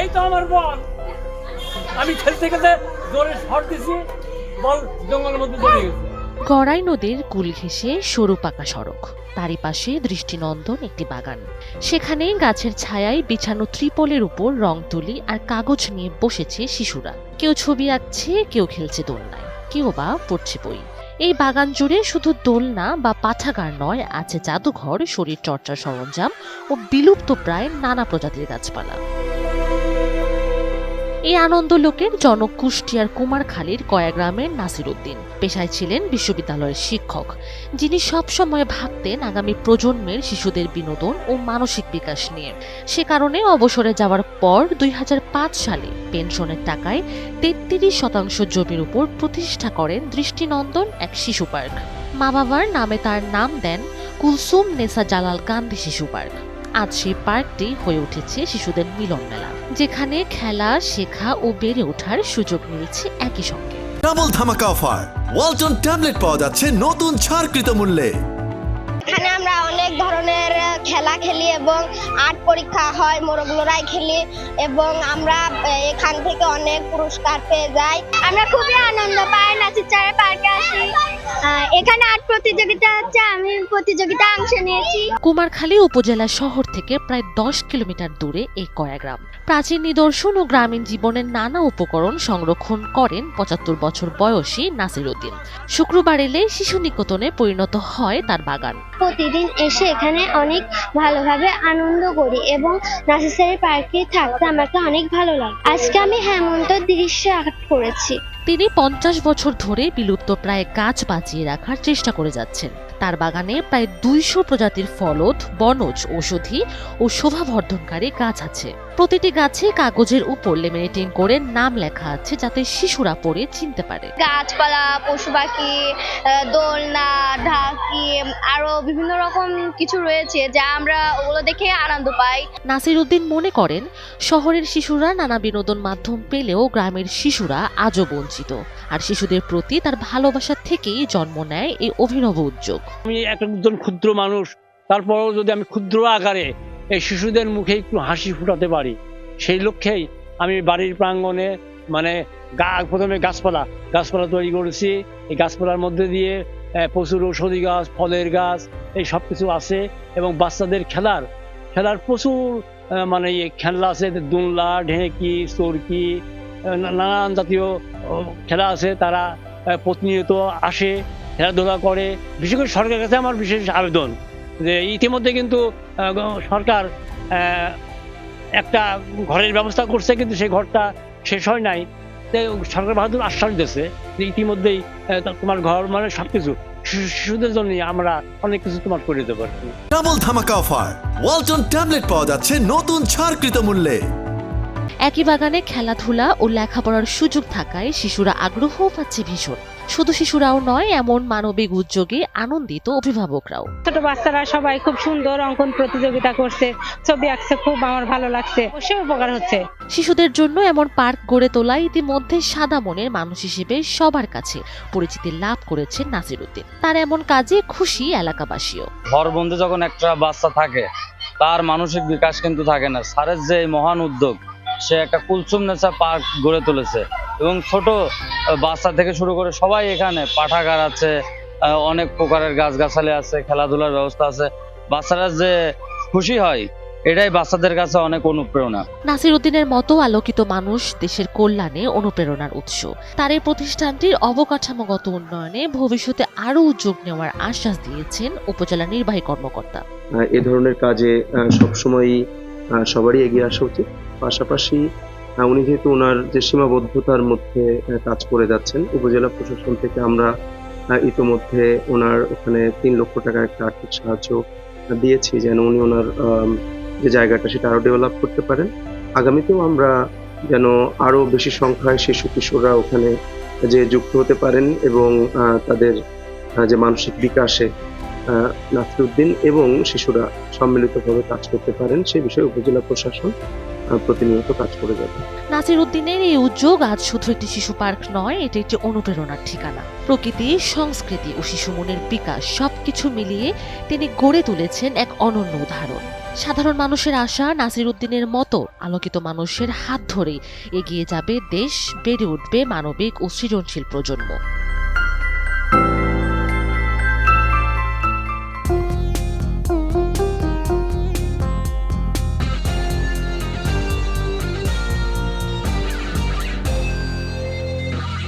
এই তো আমার বল। আমি খেলতে খেলতে জোরে শট দিছি, বল জঙ্গলের মধ্যে চলে গেছে। গড়াই নদীর কুল ঘেঁষে সরু পাকা সড়ক তারই পাশে দৃষ্টিনন্দন একটি বাগান। সেখানে গাছের ছায়ায় বিছানো ত্রিপলের উপর রং তুলি আর কাগজ নিয়ে বসেছে শিশুরা। কেউ ছবি আঁকছে, কেউ খেলছে দোলনায়, কেউ বা পড়ছে বই। এই বাগান জুড়ে শুধু দোলনা বা পাঠাগার নয়, আছে জাদুঘর শরীর চর্চার সরঞ্জাম ও বিলুপ্ত প্রায় নানা প্রজাতির গাছপালা। এই আনন্দ লোকের জনক কুষ্টিয়ার কুমারখালীর কয়াগ্রামের নাসির উদ্দিন পেশায় ছিলেন বিশ্ববিদ্যালয়ের শিক্ষক, যিনি সবসময় ভাবতেন আগামী প্রজন্মের শিশুদের বিনোদন ও মানসিক বিকাশ নিয়ে। সে কারণে অবসরে যাওয়ার পর দুই হাজার পাঁচ সালে পেনশনের টাকায় তেত্রিশ শতাংশ জমির উপর প্রতিষ্ঠা করেন দৃষ্টিনন্দন এক শিশু পার্ক। মা বাবার নামে তার নাম দেন কুলসুম নেসা জালাল গান্ধী শিশু পার্ক। আজ সেই পার্কটি হয়ে উঠেছে শিশুদের মিলন মেলা যেখানে খেলা শেখা ও বেড়ে ওঠার সুযোগ মিলছে একই সঙ্গে। ডাবল ধামাকা অফার ওয়ালটন ট্যাবলেট পাওয়া যাচ্ছে নতুন ছাড়কৃত মূল্যে। এখানে আমরা অনেক ধরনের খেলা খেলি এবং আর্ট পরীক্ষা হয় মোরগ লড়াই খেলি এবং আমরা এখান থেকে অনেক পুরস্কার পেয়ে যাই। আমরা খুবই আনন্দ পাই আসি এখানে আর্ট প্রতিযোগিতা হচ্ছে আমি প্রতিযোগিতা অংশ নিয়েছি। কুমারখালী উপজেলা শহর থেকে প্রায় দশ কিলোমিটার দূরে এই কয়াগ্রাম। প্রাচীন নিদর্শন ও গ্রামীণ জীবনের নানা উপকরণ সংরক্ষণ করেন পঁচাত্তর বছর বয়সী নাসির উদ্দিন। শুক্রবার এলে শিশু নিকেতনে পরিণত হয় তার বাগান। প্রতিদিন এসে এখানে অনেক ভালোভাবে আনন্দ করি এবং নাসিসারি পার্কে থাকতে আমাকে অনেক ভালো লাগে। আজকে আমি হেমন্ত দৃশ্য আর্ট করেছি। তিনি পঞ্চাশ বছর ধরে বিলুপ্ত প্রায় গাছ বাঁচিয়ে রাখার চেষ্টা করে যাচ্ছেন। তার বাগানে প্রায় দুইশো প্রজাতির ফলদ, বনজ, ঔষধি ও শোভাবর্ধনকারী গাছ আছে। প্রতিটি গাছে কাগজের উপর লেমিনেটিং করে নাম লেখা আছে যাতে শিশুরা পড়ে চিনতে পারে। গাছপালা পশু পাখি দোলনা ঢাকি আরও বিভিন্ন রকম কিছু রয়েছে যা আমরা ওগুলো দেখে আনন্দ পাই। নাসির উদ্দিন মনে করেন শহরের শিশুরা নানা বিনোদন মাধ্যম পেলেও গ্রামের শিশুরা আজও বঞ্চিত। আর শিশুদের প্রতি তার ভালোবাসা থেকেই জন্ম নেয় এই অভিনব উদ্যোগ। আমি একজন ক্ষুদ্র মানুষ তারপরেও যদি আমি ক্ষুদ্র আকারে এই শিশুদের মুখে একটু হাসি ফুটাতে পারি। সেই লক্ষ্যেই আমি বাড়ির প্রাঙ্গণে মানে গা, প্রথমে গাছপালা গাছপালা তৈরি করেছি। এই গাছপালার মধ্যে দিয়ে প্রচুর ঔষধি গাছ, ফলের গাছ, এই সব কিছু আছে এবং বাচ্চাদের খেলার খেলার প্রচুর মানে ইয়ে খেলনা আছে দুলনা ঢেঁকি, চরকি নানান জাতীয় খেলা আছে। তারা প্রতিনিয়ত আসে, খেলাধুলা করে। বিশেষ করে সরকারের কাছে আমার বিশেষ আবেদন। যে ইতিমধ্যে কিন্তু সরকার একটা ঘরের ব্যবস্থা করছে, কিন্তু সেই ঘরটা শেষ হয় নাই। সরকার বাহাদুর আশ্বাস দিয়েছে যে ইতিমধ্যেই তোমার ঘর মানে সবকিছু, শিশু- শিশুদের জন্য আমরা অনেক কিছু তোমার করে দিতে পারছি ডাবল ধামাকা অফার ওয়ালটন ট্যাবলেট পাওয়া যাচ্ছে নতুন ছাড়কৃত মূল্যে। একই বাগানে খেলাধুলা ও লেখাপড়ার সুযোগ থাকায় শিশুরা আগ্রহও পাচ্ছে ভীষণ। শুধু শিশুরাও নয় এমন মানবিক উদ্যোগে আনন্দিত অভিভাবকরাও। ছোট বাচ্চারা সবাই খুব সুন্দর অঙ্কন প্রতিযোগিতা করছে ছবি আঁকছে খুব আমার ভালো লাগছে অবশ্যই উপকার হচ্ছে। শিশুদের জন্য এমন পার্ক গড়ে তোলা ইতিমধ্যে সাদা মনের মানুষ হিসেবে সবার কাছে পরিচিতি লাভ করেছেন নাসির উদ্দিন। তার এমন কাজে খুশি এলাকাবাসীও। ঘরবন্দি যখন একটা বাচ্চা থাকে তার মানসিক বিকাশ কিন্তু থাকে না। স্যারের যে মহান উদ্যোগ সে একটা কুলসুম নেচা পার্ক গড়ে তুলেছে। এবং ছোট বাচ্চা থেকে শুরু করে সবাই এখানে পাঠাগার আছে অনেক প্রকারের গাছগাছালি আছে খেলাধুলার ব্যবস্থা আছে। বাচ্চারা যে খুশি হয় এটাই বাচ্চাদের কাছে অনেক অনুপ্রেরণা। নাসির উদ্দিনের মতো আলোকিত মানুষ দেশের কল্যাণে অনুপ্রেরণার উৎস। তার এই প্রতিষ্ঠানটির অবকাঠামোগত উন্নয়নে ভবিষ্যতে আরও উদ্যোগ নেওয়ার আশ্বাস দিয়েছেন উপজেলা নির্বাহী কর্মকর্তা। এ ধরনের কাজে আহ, সবসময়ই সবারই এগিয়ে আসা উচিত। পাশাপাশি উনি যেহেতু ওনার যে সীমাবদ্ধতার মধ্যে কাজ করে যাচ্ছেন, উপজেলা প্রশাসন থেকে আমরা ইতোমধ্যে ওনার ওখানে তিন লক্ষ টাকার একটা আর্থিক সাহায্য দিয়েছি যেন উনি ওনার যে জায়গাটা সেটা আরও ডেভেলপ করতে পারেন। আগামীতেও আমরা যেন আরও বেশি সংখ্যায় শিশু কিশোররা ওখানে যে যুক্ত হতে পারেন এবং তাদের যে মানসিক বিকাশে নাসিরুদ্দিন এবং শিশুরা সম্মিলিতভাবে কাজ করতে পারেন, সে বিষয়ে উপজেলা প্রশাসন প্রতিনিয়ত কাজ করে যাবে। নাসির উদ্দিনের এই উদ্যোগ আজ শুধু একটি শিশু পার্ক নয়, এটি একটি অনুপ্রেরণার ঠিকানা। প্রকৃতি, সংস্কৃতি ও শিশু মনের বিকাশ সবকিছু মিলিয়ে তিনি গড়ে তুলেছেন এক অনন্য উদাহরণ। সাধারণ মানুষের আশা নাসির উদ্দিনের মতো আলোকিত মানুষের হাত ধরে এগিয়ে যাবে দেশ, বেড়ে উঠবে মানবিক ও সৃজনশীল প্রজন্ম।